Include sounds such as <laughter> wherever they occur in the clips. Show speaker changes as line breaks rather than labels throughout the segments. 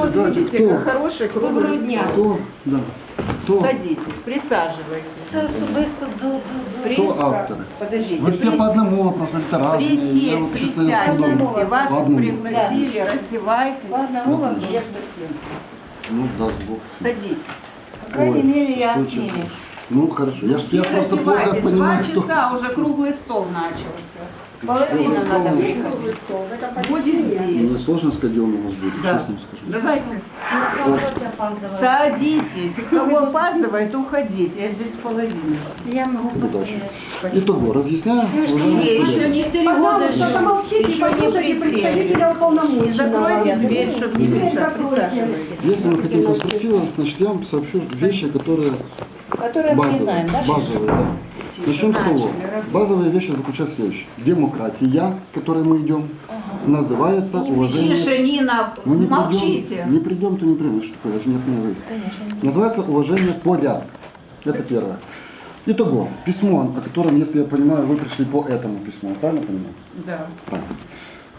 вот
давайте,
видите,
кто?
круглый
Доброго дня.
Кто? Да. Кто?
Садитесь, присаживайтесь.
Це особисто до, до, до.
Приска-
авторы?
Подождите.
Вы все
прис-
по одному вопросу, это разные. Я
Присядь,
вот честно я с трудом.
присядьте. Вас
По одному.
пригласили, раздевайтесь.
По одному вам є
Ну, даст Бог.
Садитесь.
По крайней
Ой,
мере, я с ними.
Ну, хорошо. Я, ж-
Все
я просто плохо
раздевайтесь.
понимаю,
Два
кто...
часа уже круглый стол начался. Половина надо Будет здесь.
Мне сложно сказать, где он у нас будет,
Да.
честно скажу.
Давайте. Садитесь. <laughs> Кого опаздывает, уходите. Я здесь половина.
Я могу
Удачи.
посмотреть.
Итого, разъясняю. Уважаемые
не, еще не
Четыре года
Пожалуйста, замолчите и
Еще не
послушайте
присели.
представителя уполномоченного.
Не закройте дверь, чтобы не
Дверь
мешать.
закройте.
Присаживайтесь.
Если мы хотим конструктивно, значит, я вам сообщу вещи, которые
Которые мы не
базовые.
знаем, да?
базовые, да. Начнем с того. Базовые вещи заключаются в следующем. Демократия, к которой мы идем, называется уважение...
Тише, Нина,
Ну не
молчите.
придем, не придем, то не примем. Что такое? Это же не от меня зависит.
Конечно.
Называется уважение порядка. Это первое. Итого, письмо, о котором, если я понимаю, вы пришли по этому письму, правильно понимаю?
Да.
Правильно.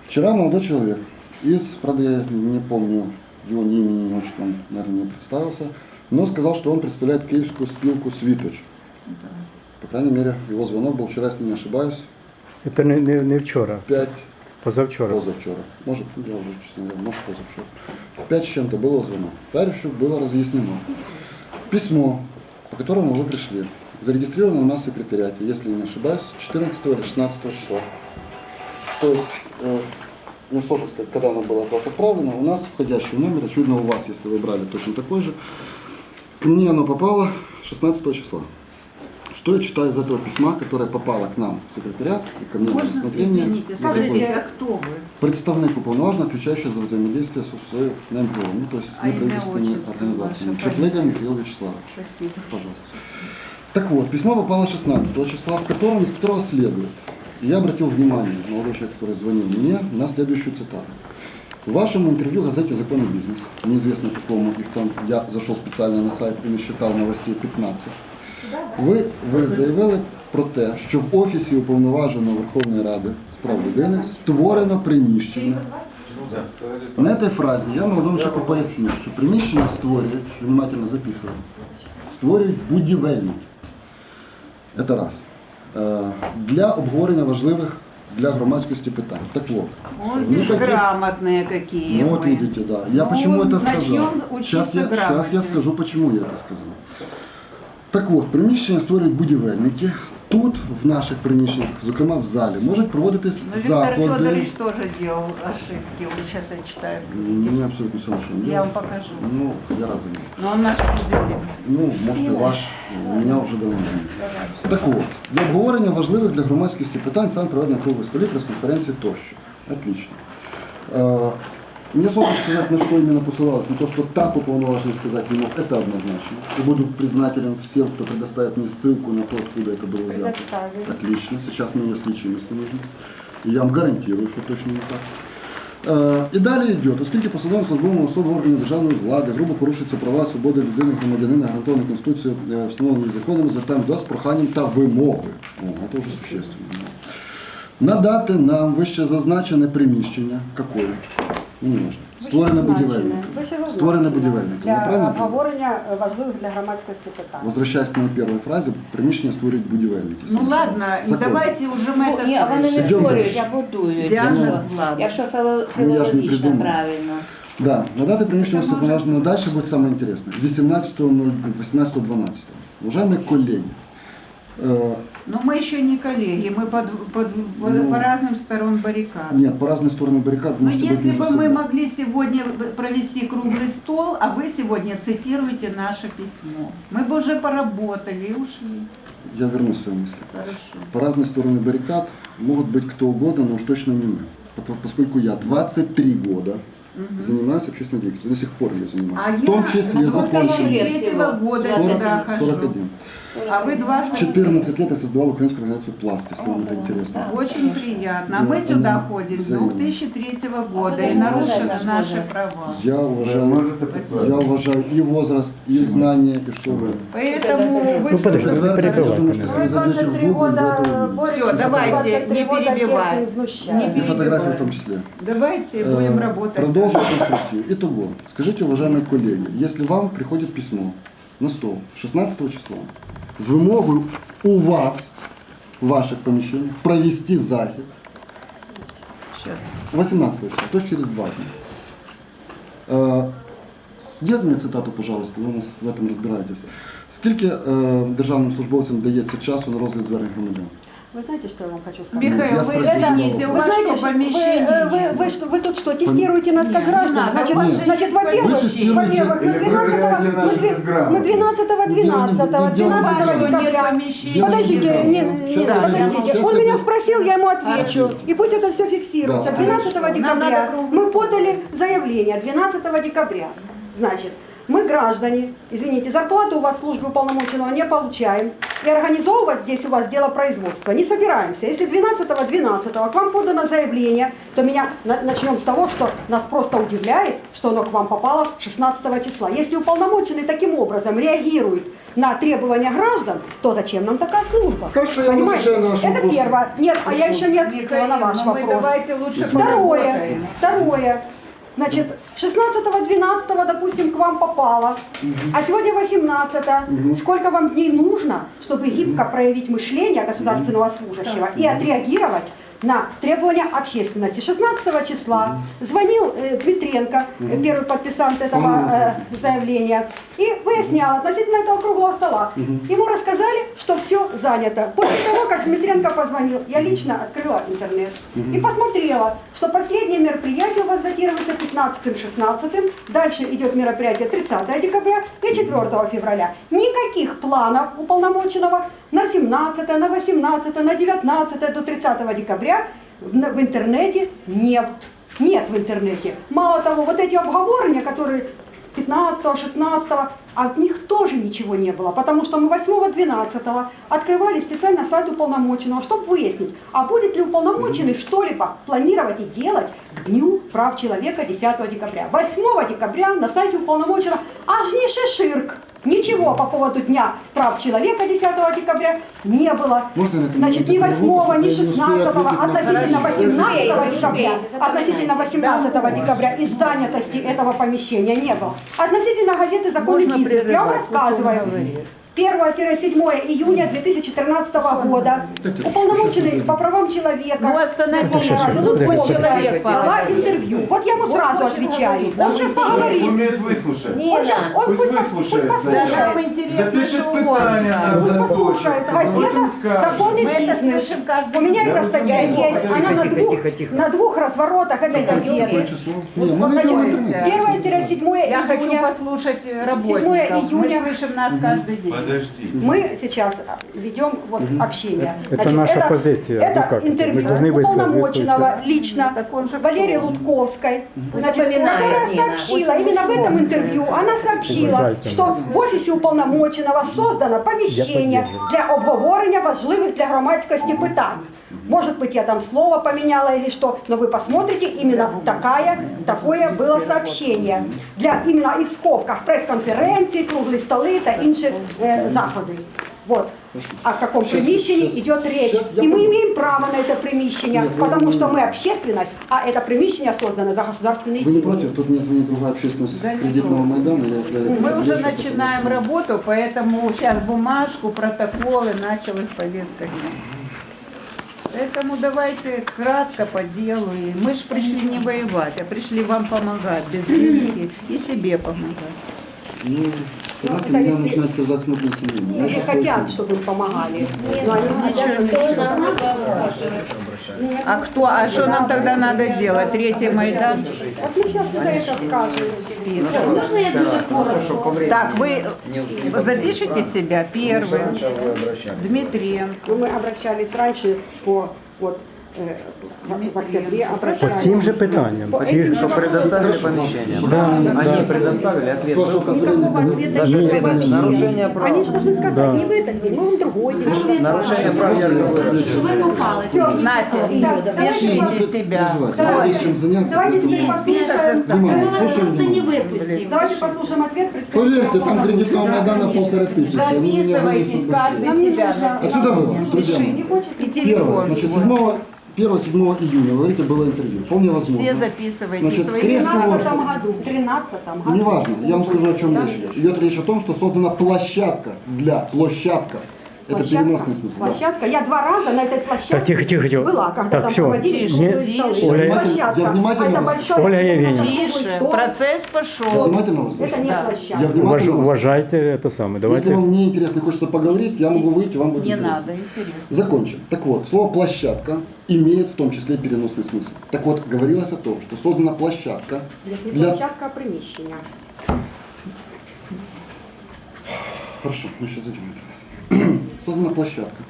Вчера молодой человек из, правда, я не помню его ни имени, ни отчества, он, наверное, не представился, но сказал, что он представляет киевскую спилку «Свиточ». По крайней мере, его звонок был вчера, если не ошибаюсь,
Это не, не, не вчора,
5
позавчора.
позавчера. Может, я уже, честно говоря, может, позавчера. В 5 с чем-то было звонок. Товарищу было разъяснено. Письмо, по которому вы пришли, зарегистрировано у нас в секретариате, если не ошибаюсь, 14 или 16 числа. То есть, э, не сложно сказать, когда оно было от вас отправлено, у нас входящий номер, очевидно, у вас, если вы брали точно такой же. К мне оно попало 16 числа. Что я читаю из этого письма, которое попало к нам в секретариат и ко мне на
Можно,
рассмотрение?
извините,
и
скажите, а кто вы?
Представник уповноважений, отвечающий за взаимодействие с НПО, ну, то есть с
А
неправительственными
отчество
организациями.
фамилия?
Михаил Вячеславович.
Спасибо.
Пожалуйста. Так вот, письмо попало 16 числа, в котором, из которого следует. И Я обратил внимание, молодой человек, который звонил мне, на следующую цитату. В вашем интервью газете «Закон и бизнес», неизвестно какому, их там, я зашел спеціально на сайт і не считав новостей 15, ви, ви заявили про те, що в Офісі Уповноваженого Верховної Ради з прав людини створено приміщення. На этой фразі я молодому человеку пояснив, що приміщення створюють, внимательно записуємо, створюють будівельники. Це раз. Е, Для обговорення важливих для громадськості питань. Так от,
Он
Ну, таких-
безграмотные какие
ну вот
мы.
видите, да. Я
Ну,
почему это сказал?
начнем
Сейчас
учиться
я, сейчас я
грамоте.
скажу, почему я это сказал. Так от, приміщення створюють будівельники. Тут, в наших приміщеннях, зокрема в залі, можуть проводитись
Но Ну, Виктор
заходи.
Федорович тоже делал ошибки. Вот сейчас я читаю.
Мені абсолютно все одно, що він
Я вам
робить.
покажу.
Ну, я рад за нього.
Но он наш президент.
Ну, може, і ваш, у мене вже давно. Так от, для обговорення важливих для громадськості питань сам проведення круглих столів, прес-конференції тощо. Отлично. Э, Мне сложно сказать, на что именно посылалось, но то, что так уполноважен сказать не мог, это однозначно. И буду признателен всем, кто предоставит мне ссылку на то, откуда это было взято.
Предоставили.
Отлично. Сейчас мы ее сличим, если нужно. И я вам гарантирую, что точно не так. Е, І далі йде, оскільки посадовим службовим особам органів державної влади грубо порушуються права, свободи людини, громадянина, гарантовані Конституцією, е, встановлені законами, звертаємо до вас з проханням та вимоги. О, це вже существенно. Надати нам вище зазначене приміщення, какое? Ну, не важно. Створене будівельник. Створене будівельник. Я
Для
правильно понимаю?
обговорення важливих для громадськості питань.
Возвращаясь к моей первой фразе, приміщення створюють будівельники.
Ну ладно,
Закон.
давайте уже мы это
Ні, а вони не
слышим.
Йдемо
створюють,
далі.
а будують.
Діагноз
Якщо-
влади.
Якщо філо-
Ну, я ж не
філологічно
придумав.
правильно.
Да, надати приміщення уповноважено дальше будет самое интересное. 18.12. Уважаемые коллеги, э,
но мы еще не коллеги, мы под, под- по-
Ну,
по разным сторон баррикад.
нет, по разные стороны баррикад.
Но если бы мы могли сегодня провести круглый стол, а вы сегодня цитируете наше письмо, мы бы уже поработали и ушли.
Я верну свои мысли.
Хорошо.
По разные стороны баррикад могут быть кто угодно, но уж точно не мы. Поскольку я 23 года занимаюсь общественной деятельностью, до сих пор я занимаюсь.
А
в том числе закончил
лет?
третьего года
40
тебя хожу.
41.
А вы 20
14 лет я создавал украинскую организацию «Пласт», если вам это интересно.
Очень приятно. А мы
Да,
сюда ходим с
взаимно.
2003 года и нарушены наши права.
Я уважаю, я уважаю и возраст, и знания, и что вы.
Поэтому вы
Ну, подожди,
23
Google,
года.
Всё, давайте,
23
не перебивай.
И фотографии в том числе.
Давайте будем
Э,
работать.
Продолжим конструктив. Итого. Скажите, уважаемые коллеги, если вам приходит письмо на стол 16 числа з вимогою у вас, в ваших помещениях, провести захід 18 числа, то есть через два дня. Э, мені цитату, пожалуйста, ви у нас в этом розбираєтеся. Скільки е, державним службовцям дається часу на розгляд звернень громадян?
Вы знаете, что я вам хочу сказать?
Михаил,
Я
вы извините, у
Вы
вас
знаете,
что,
вы,
помещение
вы,
нет?
вы, что, вы тут что, тестируете нас как граждан? Значит,
же
значит во-первых, во-первых, мы
Или вы
12
проверяете
мы
нашу
две-
безграмотность.
мы 12 12
Дело
12
не-
У вас
12
что, нет
декабря. Подождите, нет, нет, подождите. Он меня спросил, я ему отвечу. И пусть это все фиксируется.
Да.
12
Хорошо. Нам надо
декабря мы подали заявление 12 декабря. Значит, мы граждане, извините, зарплату у вас в службе уполномоченного не получаем. И организовывать здесь у вас дело производства не собираемся. Если 12 12 к вам подано заявление, то меня на- начнем с того, что нас просто удивляет, что оно к вам попало 16 числа. Если уполномоченный таким образом реагирует на требования граждан, то зачем нам такая служба?
Хорошо, я
Понимаете?
на ваш
Это
вопрос.
первое. Нет, а я еще не ответила на ваш вопрос.
давайте лучше
Второе, второе. Значит, 16-12, допустим, к вам попало, а сегодня 18
Мгм.
Сколько вам дней нужно, чтобы гибко проявить мышление государственного служащего и отреагировать на требования общественности. 16 числа звонил э, Дмитренко, э, первый подписант этого э, заявления, и выяснял относительно этого круглого стола. Ему рассказали, что все занято. После того, как Дмитренко позвонил, я лично открыла интернет и посмотрела, что последнее мероприятие у вас датируется 15-16, дальше идет мероприятие 30 декабря и 4 февраля. Никаких планов уполномоченного на 17, на 18, на 19 до 30 декабря в в интернете нет. Нет в интернете. Мало того, вот эти обговорения, которые 15 16 а от них тоже ничего не было, потому что мы 8-12 открывали специально сайт уполномоченного, чтобы выяснить, а будет ли уполномоченный что-либо планировать и делать к Дню прав человека 10 декабря. 8 декабря на сайте уполномоченного аж не шиширк. Ничего по поводу Дня прав человека 10 декабря не было.
Можно на
Значит, ни
моменте
8, ни
прерву, потому что я не
16,
успею ответить на-
относительно
Хорошо.
18 декабря, относительно 18 декабря из занятости этого помещения не было. Относительно газеты «Закон и
Можно
бизнес» я вам
прерывать, пусть он
рассказываю.
Говорит.
1-7 июня 2014 года уполномоченный по правам человека
Ну,
Лутковская
человек,
дала интервью. Вот я ему сразу отвечаю. Он сейчас поговорит.
Умеет выслушать.
Он сейчас, он
Пусть
пусть,
выслушает,
пусть послушает.
интересно,
Запишет питание
Пусть послушает.
Он
Газета
скажет.
«Закон и
Мы это
бизнес».
слышим каждый
У меня эта статья есть. Она на двух, на двух разворотах этой газеты.
число? Не, мы найдем
Значит,
интернет.
1-7
Я хочу
июня.
послушать
7
работников.
июня.
Мы слышим нас каждый день.
Подожди.
Мы сейчас ведем вот общение.
Это наша позиция.
Это
Ну как это? Мы
интервью
должны выслушать-
уполномоченного
выслушать.
лично
Так он же
Валерии
кто?
Лутковской, значит,
Запоминает,
которая
Нина.
сообщила, именно в этом интервью, она сообщила,
Уважайте
что
нас.
в офісі уполномоченого создано помещение
поддерживаю.
для обговорення важливих для громадськості питань. Может быть, я там слово поменяла или что, но вы посмотрите, именно такая, такое было сообщение. Для именно и в скобках пресс-конференції, круглі столи та інші е, заходи. Вот. О каком
Щас-
приміщенні
щас-
идет речь.
щас я
И мы
понял.
имеем право на это приміщення,
Нет, вы-
потому что мы общественность, а это приміщення создано за государственные
Вы не
деньги.
против? Тут мне звонит другая общественность
Да
с
не
кредитного
против.
Майдана. Я, я,
Мы
я
уже
что-то
начинаем
просто-
работу, поэтому сейчас бумажку, протоколы, началась повестка дня. Поэтому давайте кратко по делу. И мы же пришли не воевать, а пришли вам помогать, без деньги и себе помогать.
Ну, знаете,
это
меня
если-
начинает казаться. Я
Они хотят,
поясню.
чтобы им помогали. Но они не.
А кто, а что нам тогда надо делать? Третий Майдан?
Вот мы сейчас вот это скажем.
Можна я дуже коротко?
Так, вы запишите себя первым. Дмитренко.
Ну, Мы обращались раньше по вот в октябре
По
обращались.
цим же питанням.
По этим
Что
же
предоставили помещение.
Да,
Они
да.
предоставили
С
ответ.
вашего позволения,
Никакого ответа
Даже
не
не
было вообще.
нарушение прав.
Они же должны сказать,
Да.
не в этот день, мы в другой день.
Нарушение прав я не выразил.
Что вы
пишите
давайте,
себя.
Давайте.
есть чем заняться.
Давайте
поэтому-
теперь послушаем.
Внимание,
Мы вас
слушаем
просто не
внимание.
выпустим.
Давайте послушаем ответ представителя
Поверьте, там кредитного Майдана
конечно.
полторы тысячи. Они меня
Записывайтесь
вынесут
каждый
Нам не
себя
нужно.
на
Отсюда вывод, друзья мои.
Не хочет?
И
Первое,
телефон
значит,
свой.
7 1-7 июня, вы говорите, было интервью. Вполне возможно.
Все записывайте
Значит,
свои
скорее
В
всего,
13 году, в 13 году.
Неважно, я вам скажу, о чем речь идет. Идет речь о том, что создана площадка для площадка. Это переносный смысл. да.
Площадка. Я два раза на этой площадке
Так, тихо, тихо, тихо.
была, когда
Так,
там
всё.
проводились круглые
тише.
Оля,
Площадка.
я внимательно
Это
вас-
большой
Оля Евгеньевна.
круглый
Тише, процесс
Я
пошел.
внимательно вас
Это
слушаю.
не
Да.
площадка.
Я
Уваж- Уважайте это самое.
Если
Давайте.
вам не интересно, хочется поговорить, я могу выйти, вам будет
Не
интересно.
надо, интересно.
Закончим. Так вот, слово площадка имеет в том числе переносный смысл. Так вот, говорилось о том, что создана площадка
Не
для...
площадка, а приміщення.
Хорошо, мы сейчас зайдем. <clears throat> Создана площадка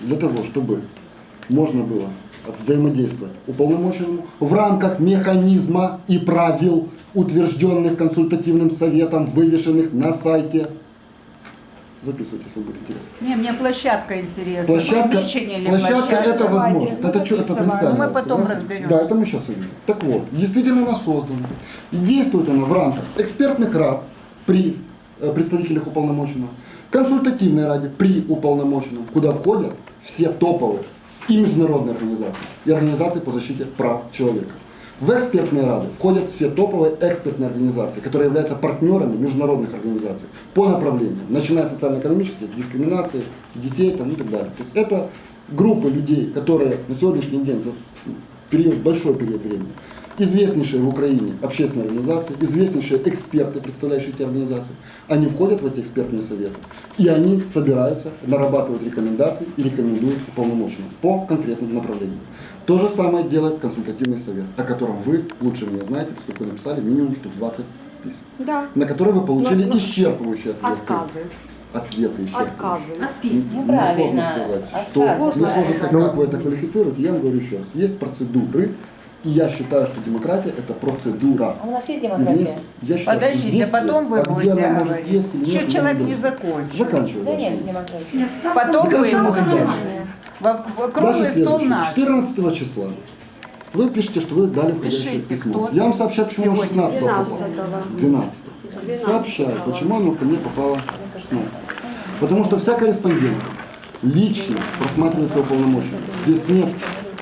для того, чтобы можно было взаимодействовать уполномоченному в рамках механизма и правил, утвержденных консультативным советом, вывешенных на сайте. Записывайте, если будет интересно.
Не, мне площадка интересна.
Площадка,
или
площадка это
площадка?
возможно.
Ну,
Это, чё- это принципиально.
Мы потом
согласны?
разберем.
Да, это мы сейчас увидим. Так вот, действительно она создана. И действует она в рамках экспертных рад при э, представителях уполномоченного, консультативной раде при уполномоченном, куда входят все топовые и международные организации, и организации по защите прав человека. В экспертные рады входят все топовые экспертные организации, которые являются партнерами международных организаций по направлениям, начиная от социально-экономических, дискриминации детей там, и так далее. То есть это группы людей, которые на сегодняшний день за период, большой период времени, известнейшие в Украине общественные организации, известнейшие эксперты, представляющие эти организации, они входят в эти экспертные советы, и они собираются, нарабатывают рекомендации и рекомендуют уполномоченным по конкретным направлениям. То же самое делает консультативный совет, о котором вы лучше меня знаете, поскольку вы написали минимум штук 20 писем,
Да.
на которые вы получили
Но- но-
исчерпывающие ответы.
Отказы.
Ответы исчерпывающие.
Отказы.
Отписки.
Мне сложно сказать, что
Отказ.
мне сложно сказать,
Ну,
как вы это квалифицируете. Я вам говорю еще раз. Есть процедуры, и я считаю, что демократия это процедура.
А у нас есть демократия?
я считаю, что
Подождите, потом
есть.
вы
А где
будете
она может
говорить.
есть или нет,
Еще человек не закончил.
Заканчиваю
Да нет.
Нет,
Потом вы
Дальше
Круглый стол наш.
14 числа вы пишете, что вы дали входящее
Пишите,
письмо.
кто
Я вам сообщаю, почему
сегодня.
16 попало.
12
12. Сообщаю, почему оно ко мне попало 16. Потому что вся корреспонденция лично просматривается уполномоченным. Здесь нет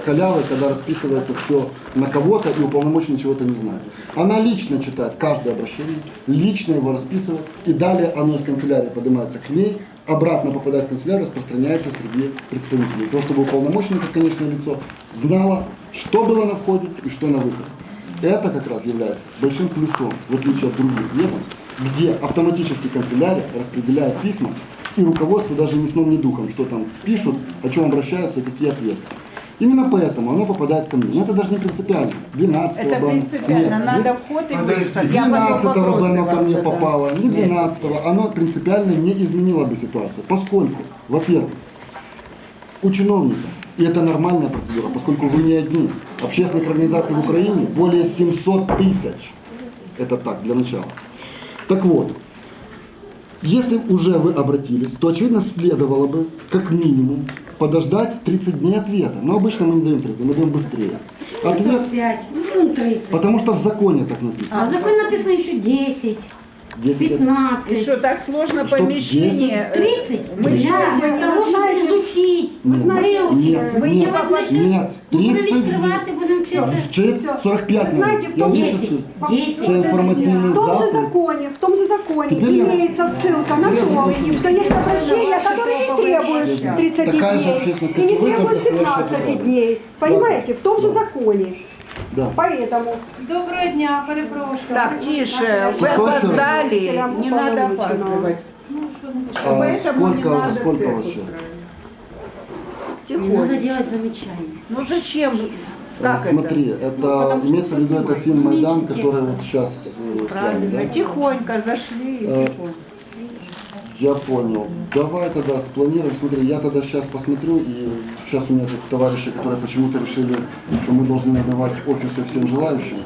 халявы, когда расписывается все на кого-то и уполномоченный чего-то не знает. Она лично читает каждое обращение, лично его расписывает, и далее оно из канцелярии поднимается к ней, обратно попадает в канцелярию, распространяется среди представителей. То, чтобы уполномоченный, как конечное лицо, знала, что было на входе и что на выходе. Это как раз является большим плюсом, в отличие от других ведомств, где автоматически канцелярия распределяет письма, и руководство даже ни сном, ни духом, что там пишут, о чем обращаются, и какие ответы. Именно поэтому оно попадает ко мне. Но это даже не принципиально. 12
Это принципиально. Надо вход и выход. Я потом
12 бы оно ко мне попало, не 12 оно принципиально не изменило бы ситуацию. Поскольку, во-первых, у чиновника, и это нормальная процедура, поскольку вы не одни, общественных организаций в Украине более 700 тысяч. Это так, для начала. Так вот, если уже вы обратились, то, очевидно, следовало бы, как минимум, подождать 30 дней ответа. Но обычно мы не даем 30, мы даем быстрее. Ответ,
45, ну что он 30?
потому что в законе так написано.
А в законе написано еще 10,
10 лет.
15,
И что, так сложно
Что,
помещение? э,
30.
Мы
Для
считаем,
того, щоб изучить,
Нет,
выучить.
нет,
Мы
нет,
не вот мы
нет,
будем
30
відкривати, будемо вчитися.
Вчить 45
Вы знаете, в
Я
том
вам
же-
сейчас
10,
скажу.
10.
Це інформаційний
В том же
запит.
законе, в том же законе
Теперь я-
имеется ссылка на
теперь я
то,
закончу.
что есть обращения, которые не требуют 30
Такая же
дней
общественность,
и не
как вы,
требуют
только стоящая
15
другая.
дней. Понимаете, в том же законе.
Да.
Поэтому
Доброго дня, перепрошую.
Так, тише, вы
Что, что?
опоздали, не надо опаздывать.
Ну, що не
А
Поэтому не
сколько,
надо
сколько у вас сейчас?
устраивать.
Не надо делать замечания.
Ну зачем? Как
Смотри,
это?
это,
Ну, что
имеется в виду это фильм Майдан, который вот сейчас э, с вами,
Правильно,
да?
тихонько зашли. и
Э,
тихонько.
Я понял. Давай тогда спланируем. Смотри, я тогда сейчас посмотрю, и сейчас у меня тут товарищи, которые почему-то решили, что мы должны надавать офисы всем желающим.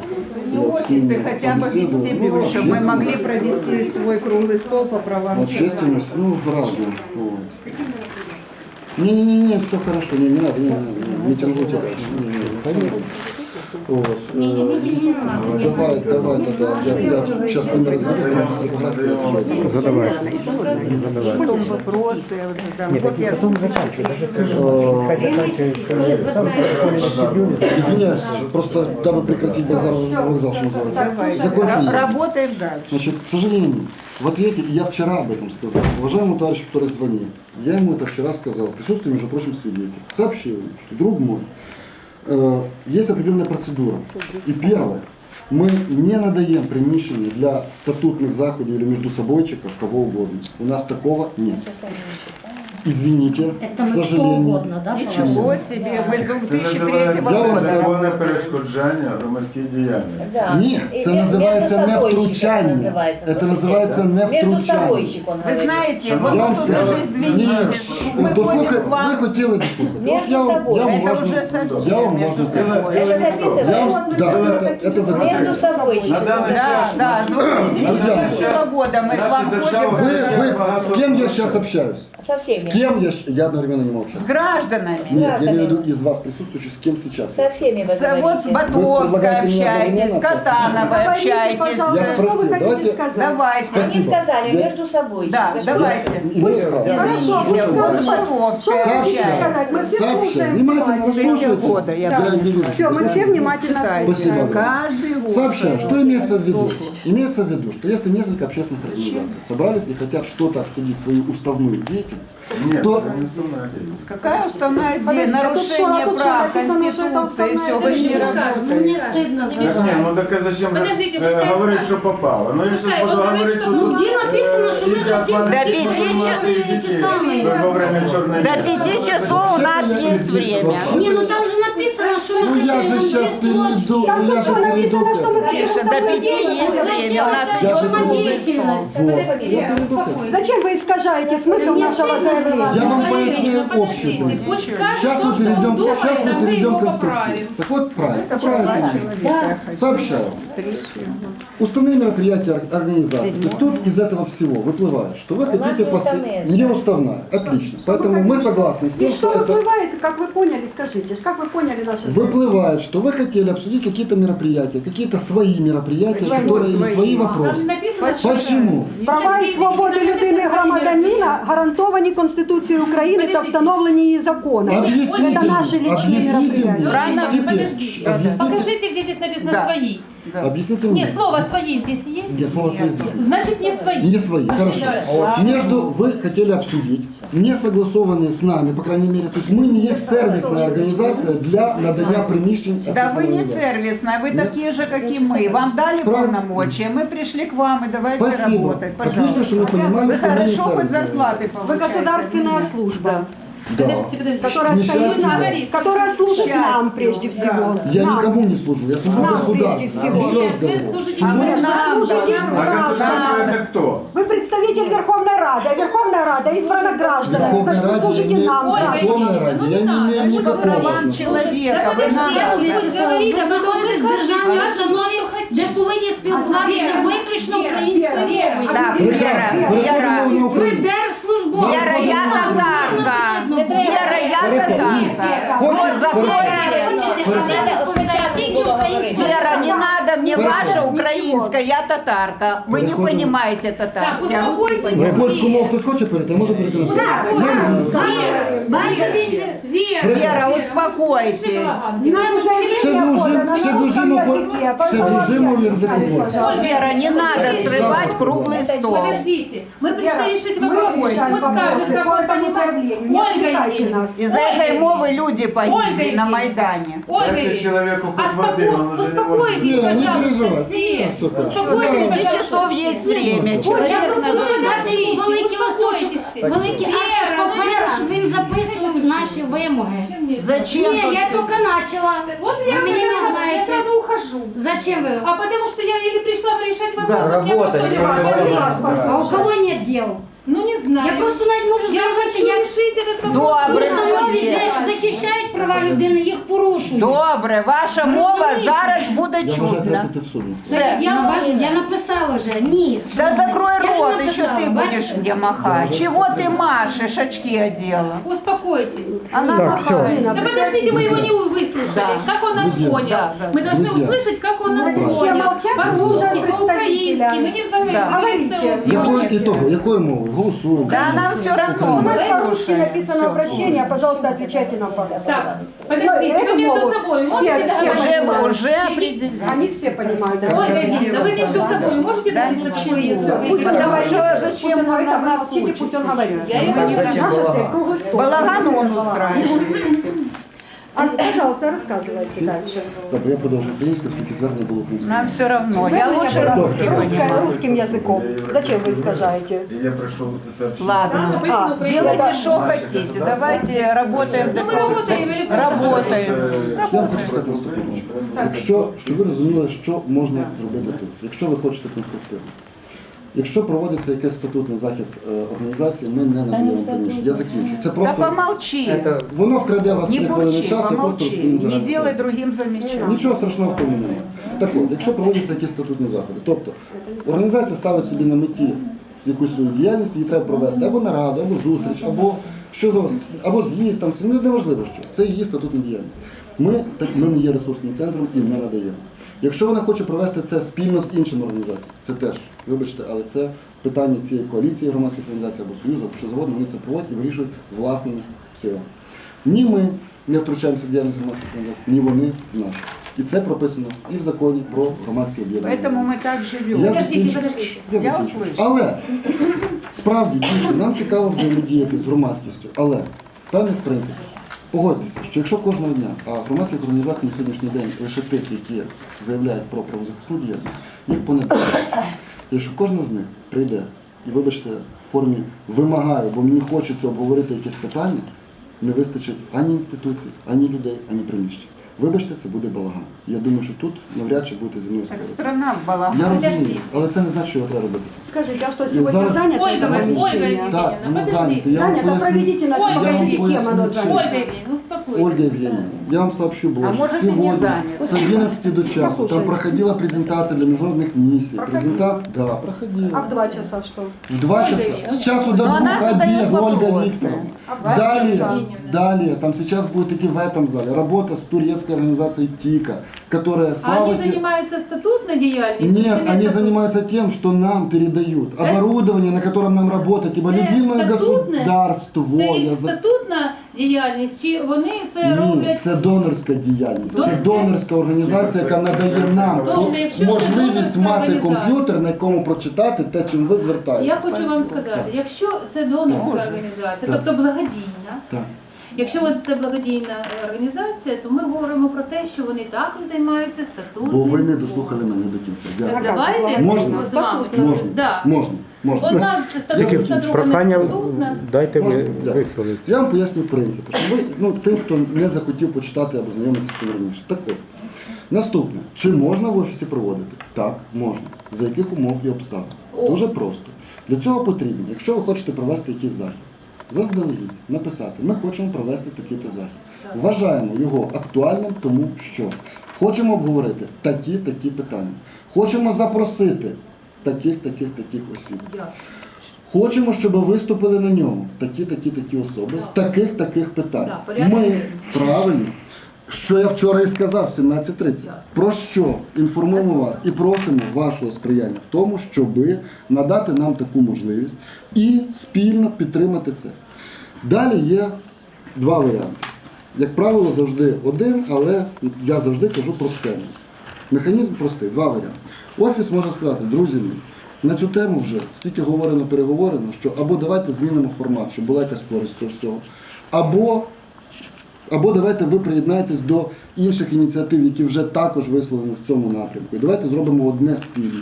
Ну,
вот
офисы хотя бы
Ну,
чтобы мы могли провести свой круглый стол по правам.
Общественность, ну, разная. Вот. Не-не-не, все хорошо, не, не надо, не, не, не, митингуйте дальше. Не, не, не. Вот.
Не, не, митинг не надо. не
Давай, давай, тогда. Я, сейчас с ними фотографии
Задавай.
Потом вопросы
Э, Извиняюсь, просто дабы прекратить базар вокзал, что называется. Закончим.
ра- работаем дальше.
Значит, к сожалению, в ответе, я вчера об этом сказал, уважаемому товарищу, который звонил, я ему это вчера сказал, в присутствии, между прочим, свидетелей, сообщил что друг мой, э, есть определенная процедура. И первое, мы не надаем приміщення для статутных заходів или между собойчиков, кого угодно. У нас такого нет Извините,
Это
к
мы кто
сожалению.
угодно, да?
Ничего себе, вы с 2003
Я вам
года.
Незаконне перешкоджання громадській діяльності.
Ні, це називається не втручання. Це називається не втручання.
Вы знаете,
Шановні,
вы
Я вам
тут
скажу,
уже извините,
ні,
мы
дослухай,
ходим к
ви
вам.
хотіли дослухати.
Между
От я, вам-
собой.
я вам
Это
уважно,
уже
я
совсем
вам
между
уважно
собой.
Это записывается?
Я вам, да, это, это записано.
Между собой.
На даний
Да,
час
да, с 2004 года мы к
Наша
вам
держава
ходим
Вы, вы, с кем я сейчас общаюсь?
Со
С
всеми.
кем я, я одновременно не могу
с гражданами.
Нет, я имею в виду из вас присутствующих, с кем сейчас.
Со всеми вы
С- Вот с
говорите.
Мне
общаетесь, с? Катановой
Говорите,
общаетесь.
Я
что
спросил,
вы хотите
давайте-
сказать?
Давайте.
Они сказали
Я-
между собой.
Да, давайте. С
Сообща,
слушаем
внимательно слушайте.
года я
Я не вижу.
Все, мы все внимательно.
Спасибо.
Каждый год.
Сообщаю, что имеется в виду? Имеется в виду, что если несколько общественных организаций собрались и хотят что-то обсудить, свою уставную деятельность,
Ні,
то
це не сумна дія.
Какая уставная идея?
Подожди, а тут что, а
Нарушение
тут что
прав,
написано, что это
Конституции, все, вы же не
уставная
Ну, мне
работаете.
стыдно за
Так ні,
вас.
ну так а зачем
Подождите,
э,
пускай
говорить,
скажет.
що попало? Ну я
Пускай,
сейчас буду
он говорит,
говорить,
что
що
Ну,
тут
где написано, что мы
э, едят
хотим
бандиты,
какие-то
мусульмане
личные
и
эти
детей
самые.
во- во время черной
До
ночи.
пяти часов у нас есть время.
Не, ну там же написано, что мы
ну я же сейчас перейду, ну я же
что
перейду
что
Тише, до пяти есть
деятельность?
время, у нас
к этому.
Зачем вы искажаете смысл нашего заявления?
Я вам
Ну,
поясню
подождите,
общий принцип.
пусть скажет
Сейчас мы
что
перейдем, сейчас мы перейдем к конструктиву. Так вот, правильно. Правильно. Сообщаю. Уставные мероприятия ор- организации. То есть тут из этого всего выплывает, что вы хотите поставить... Не уставная. Отлично. Поэтому мы согласны с
И
тем,
что
что это...
выплывает, как вы поняли, скажите, как вы поняли наше заявление?
Выплывает, что вы хотели обсудить какие-то мероприятия, какие-то свои мероприятия,
Свои,
которые или
свои.
свои
Там
вопросы.
написано, що-
Почему?
Права і свободи людини і громадянина гарантовані Конституцією України та встановлені її законом.
Объясните
Это наши
мне,
личные
объясните мне.
мероприятия.
Правильно?
Теперь,
Подождите.
чш,
Да, да.
объясните,
Покажите, где здесь написано
Да.
свои.
Да.
объясните мне.
Нет, слово свои здесь есть?
Нет, слово свои здесь нет.
Значит, не свои.
Не свои, хорошо. Между вы хотели обсудить, не согласованные с нами, по крайней мере, то есть мы не есть сервисная организация для надання приміщень.
Да вы не сервисная, вы
Нет.
такие же, как и мы. Вам дали полномочия, мы пришли к вам и давайте
Спасибо.
работать,
Отлично,
пожалуйста.
что мы понимаем,
Вы
что мы не
хорошо хоть
сервисная.
зарплаты
Вы государственная служба,
Да.
Подождите, подождите.
которая,
Несчастье,
стоит на-
да.
которая служит
Счастью,
нам прежде
да.
всего.
Я
Нам.
никому не служу, я служу
Нам
государству.
прежде всего.
Еще раз
Нет, вы
говорю.
служите
А вы
Вы
нам
служите
должны.
А
гражданам.
государство это кто?
Вы представитель Верховной Рады, а Верховная Рада избрана гражданами.
Верховной
Значит, вы
Раде
служите
я
нам,
не-
Ольга
гражданам.
Верховной Раде я не имею
По
никакого
правам
отношения.
человека,
Да
вы
подожди,
нам...
а ви
Вячеслав, ви знаходитесь в державній установі, де повинні спілкуватися
Віра,
виключно
Віра,
українською
Віра,
мовою.
Так,
Прекрасно.
Вера,
Переходимо
Вера.
на
Ви
Україну.
Вера, не надо мне ваша украинская, я татарка. Вы не
Переходимо.
понимаете
Так,
татарский. а русский
успокойтесь.
На польську мову хтось хоче перейти, може перейти на польську.
Же-
Вера,
Вера, успокойтесь.
Наше
Ще
заявление
дружимо,
подано
ще
на
дружимо, по- дружимо в язику польську.
Вера, не надо срывать круглый стол.
Подождите, мы пришли
Вера,
решить вопрос. Пусть скажет, как он понимает. Ольга Евгеньевна.
нас.
Из-за этой мовы люди
Ольга
погибли на
Евгеньевна.
Майдане.
Ольга
Дайте
Евгеньевна,
человеку хоть
а
воды,
споко-
он уже не может.
успокойтесь,
Не, не
пожалуйста,
переживайте.
все.
Все хорошо.
До
Успокойтесь,
5
пожалуйста.
часов есть время.
Я
Человек
пропоную
надо...
дати йому великий листочок, великий аркуш паперу, щоб він записував наші вимоги.
Зачем?
Ні,
тут
я
ты?
тільки почала.
Вот
Ви
я,
мене не
я
знаєте.
сразу ухожу.
Зачем ви?
А потому что я еле пришла решать вопрос.
Да,
у меня
работа,
просто
не
не
работа.
было.
А у кого нет дел?
Ну не знаю.
Я просто навіть можу
Я
заявити,
хочу
як
решить этот вопрос.
Добре,
установі,
Є.
де захищають права людини, їх порушують.
Добре, ваша
Ви
мова
розумієте?
зараз буде
Я вважаю, треба
чутна.
піти в суд.
Все.
Я
Я,
вам-
ваш- я написала вже, ні.
Да закрой
Я ж
рот,
написала,
еще ты будешь
бачите?
мне махать. Чего ты машешь, очки одела?
Успокойтесь.
Она
Так, всё.
махает.
Да подождите, мы его не выслушали.
Да.
Как он нас
Друзья.
понял?
Да, да.
Мы должны
Друзья.
услышать, как он нас
Друзья.
понял.
Молчать,
По-русски,
слушаем
по-украински.
представителя.
Мы не взаимодействуем.
Да.
Говорите.
Якою і того, якою мовою? Голосуємо.
Да нам все равно,
У нас
мы
по-русски написано обращение, пожалуйста, отвечайте нам по-русски.
Так, подождите,
Это
вы между
могут.
собой
Все,
можете?
Уже, уже
Или-
определили.
Они все понимают. да,
Ольга вы между собой можете
Да
договориться, что вы-
говорит,
Что, зачем
он
он
говорит,
на
а
нас
молчите, пусть он говорит.
Я его не
Наша
знаю.
цель круглый стол.
Балаган он устраивает. <laughs>
А, пожалуйста, рассказывайте дальше.
Добре, я продовжую українською, оскільки звернення було українською.
Нам все равно. Я лучше
Русское-
русский
русское-
понимаю.
русским языком. Зачем вы искажаете?
Я пришел сообщить.
Ладно.
Написано
А,
українською.
Делайте, что хотите. Давайте работаем.
Ну, мы работаем или просто
Работаем.
Я вам хочу сказати наступне. Якщо, щоб ви розуміли, що можна зробити тут, якщо ви хочете конструктивно. Якщо проводиться якийсь статутний захід е, організації, ми не надаємо приміщення. Я закінчу. Це
Да
просто
помолчи.
воно вкраде вас
Не
три хвилини
бурчи,
часу, і просто
помолчи.
розповім
Не
зараз.
делай другим замечания.
Нічого страшного в тому немає. Так от, якщо проводяться якісь статутні заходи, тобто організація ставить собі на меті якусь свою діяльність, її треба провести або нараду, або зустріч, або що за або з'їзд, там ну, неважливо що. Це її статутна діяльність. Ми так ми не є ресурсним центром і не надаємо. Якщо вона хоче провести це спільно з іншими організаціями, це теж, вибачте, але це питання цієї коаліції громадських організацій або союзу, або що завгодно, вони це проводять і вирішують власними силами. Ні ми не втручаємося в діяльність громадських організацій, ні вони в нас. І це прописано і в законі про громадське об'єднання.
Поэтому мы так
Я
живем.
Подождите,
закінчу.
подождите.
Я
Я
закінчу.
услышу.
Але справді дійсно нам цікаво взаємодіяти з громадськістю. Але в певних принципах погодьтеся, що якщо кожного дня, а громадських організацій на сьогоднішній день лише тих, які заявляють про правозахисну діяльність, їх понад 20. Якщо кожна з них прийде і, вибачте, в формі вимагаю, бо мені хочеться обговорити якісь питання, не вистачить ані інституцій, ані людей, ані приміщень. Вибачте, це буде балаган. Я думаю, що тут навряд чи будете зі мною
Так
спорити.
страна в.
Я розумію, але це не значить, що його треба робити.
Скажите, а что, сегодня
Зараз-
занято
Ольга, Ольга,
Ольга?
Евгеньевна,
Так, воно
подождите.
зайняте. Я вам
Занято,
поясню.
проведите нас,
Ольга
покажите,
Евгеньевна,
кем оно
Ольга
занято.
Евгеньевна, успокойтесь.
Ольга Евгеньевна, я вам сообщу,
А
что
может, и не
сегодня
занят.
с 11 до часу там проходила презентация для международных миссий.
Проходила?
Презентат, да,
А
проходила.
в два часа что?
В два
Ольга
часа,
Евгеньевна.
с часу до
Но задает
обед, Ольга
вопросы.
Викторовна.
А в два
Далее,
часа?
далее, там сейчас будет таки в этом зале работа с турецкой организацией ТИКа, которая,
А
слава
они
те-
занимаются статутной деятельностью?
Нет,
или
они занимаются тем, что нам передают
Да?
оборудование, на котором нам работать, ибо
Це
любимое
статутне?
государство.
Це
я
їх
за-
статутна діяльність, чи вони це
Ні,
роблять?
це донорська діяльність. Це
Донорська?
донорська організація, яка надає нам
Добре, якщо це
можливість
донорська
мати
організація.
комп'ютер, на якому прочитати те, чим ви звертаєтесь.
Я хочу вам сказати, якщо це донорська організація,
Так.
тобто благодійна,
Так.
Якщо от це благодійна е, організація, то ми говоримо про те, що вони також займаються статутним.
Бо ви не дослухали мене до кінця.
Так
Дякую.
давайте
Можна?
з вами.
Можна,
Да.
можна, можна.
Одна статутна, друга не
прохання
статутна.
дайте
Можна?
ви
Дякую.
висловитися.
Я вам поясню принципи, що ви, ну, тим, хто не захотів почитати або знайомитися з тим раніше. Так от, наступне. Чи можна в офісі проводити? Так, можна. За яких умов і обставин?
О.
Дуже просто. Для цього потрібно, якщо ви хочете провести якийсь захід, заздалегідь написати, ми хочемо провести такий-то захід. Вважаємо його актуальним, тому що хочемо обговорити такі, такі питання. Хочемо запросити таких, таких, таких осіб. Хочемо, щоб виступили на ньому такі, такі, такі особи з таких, таких питань. Ми правильно. Що я вчора і сказав, в 17.30. Про що інформуємо вас і просимо вашого сприяння в тому, щоб надати нам таку можливість і спільно підтримати це. Далі є два варіанти. Як правило, завжди один, але я завжди кажу про схему. Механізм простий, два варіанти. Офіс може сказати, друзі на цю тему вже стільки говорено, переговорено, що або давайте змінимо формат, щоб була якась користь цього всього, або, або давайте ви приєднаєтесь до інших ініціатив, які вже також висловлені в цьому напрямку. І давайте зробимо одне спільне.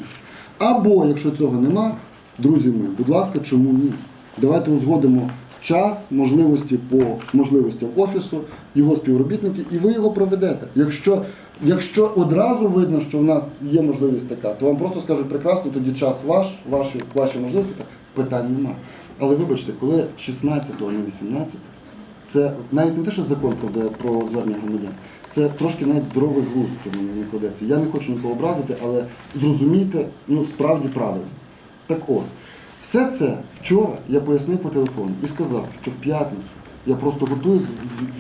Або, якщо цього нема, друзі мої, будь ласка, чому ні? Давайте узгодимо час, можливості по можливостям офісу, його співробітники, і ви його проведете. Якщо, якщо одразу видно, що в нас є можливість така, то вам просто скажуть прекрасно, тоді час ваш, ваші, ваші можливості, питань немає. Але вибачте, коли 16-го, а не 18 це навіть не те, що закон про, звернення громадян, це трошки навіть здоровий глузд цьому не кладеться. Я не хочу нікого образити, але зрозумійте, ну справді правильно. Так от, все це вчора я пояснив по телефону і сказав, що в п'ятницю я просто готую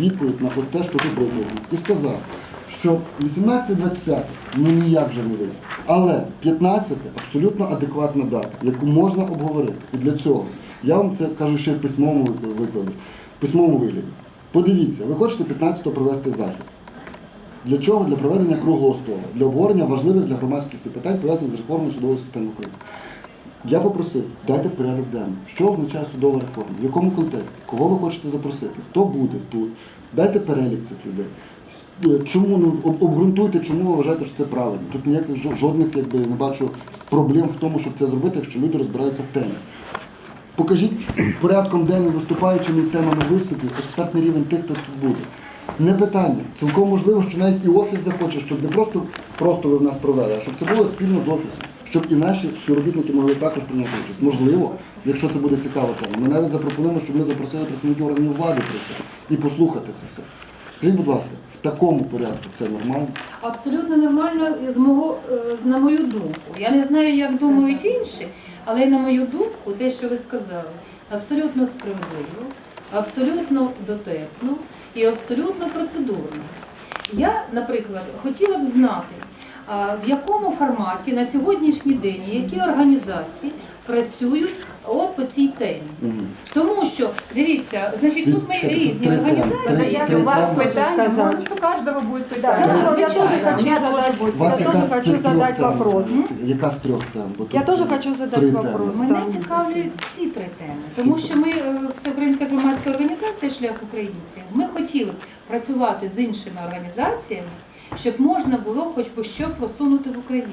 відповідь на те, що тут виповідно. І сказав, що 18-25 ну ніяк вже не вийде. Але 15 абсолютно адекватна дата, яку можна обговорити. І для цього я вам це кажу ще в письмовому вик- викладі, письмовому вигляді. Подивіться, ви хочете 15-го провести захід. Для чого? Для проведення круглого столу, для обговорення важливих для громадськості питань, пов'язаних з реформою судової системи України. Я попросив, дайте порядок денний. Що означає судова реформа? В якому контексті? Кого ви хочете запросити? Хто буде тут? Дайте перелік цих людей. Чому ну обґрунтуйте, чому ви вважаєте, що це правильно? Тут ніяких жодних якби не бачу проблем в тому, щоб це зробити, якщо люди розбираються в темі. Покажіть порядком денним виступаючими темами виступів експертний рівень тих, хто тут буде. Не питання. Цілком можливо, що навіть і офіс захоче, щоб не просто, просто ви в нас провели, а щоб це було спільно з офісом, щоб і наші співробітники могли також прийняти участь. Можливо, якщо це буде цікава тема. Ми навіть запропонуємо, щоб ми запросили представників органів влади про це і послухати це все. Скажіть, будь ласка, в такому порядку це нормально?
Абсолютно нормально з мого, е, на мою думку. Я не знаю, як думають інші, але на мою думку, те, що ви сказали, абсолютно справедливо, абсолютно дотепно і абсолютно процедурно. Я, наприклад, хотіла б знати, в якому форматі на сьогоднішній день які організації працюють от по цій темі. Тому що дивіться, значить, тут ми різні організації.
Три
у вас питання, может, у каждого будет
Да,
питание.
я, я тоже
Звичайно.
хочу задать,
У
я
яка
тоже
з
хочу задать вопрос.
Яка з трьох тем? Бо
Я
тут
тоже хочу задать
три
вопрос.
Мене цікавлять всі три теми, тому що ми е, всеукраїнська громадська організація Шлях українців. Ми хотіли б працювати з іншими організаціями, щоб можна було хоч би що просунути в Україні.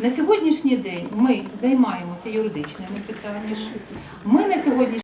На сьогоднішній день ми займаємося юридичними питаннями. Ми на сьогодні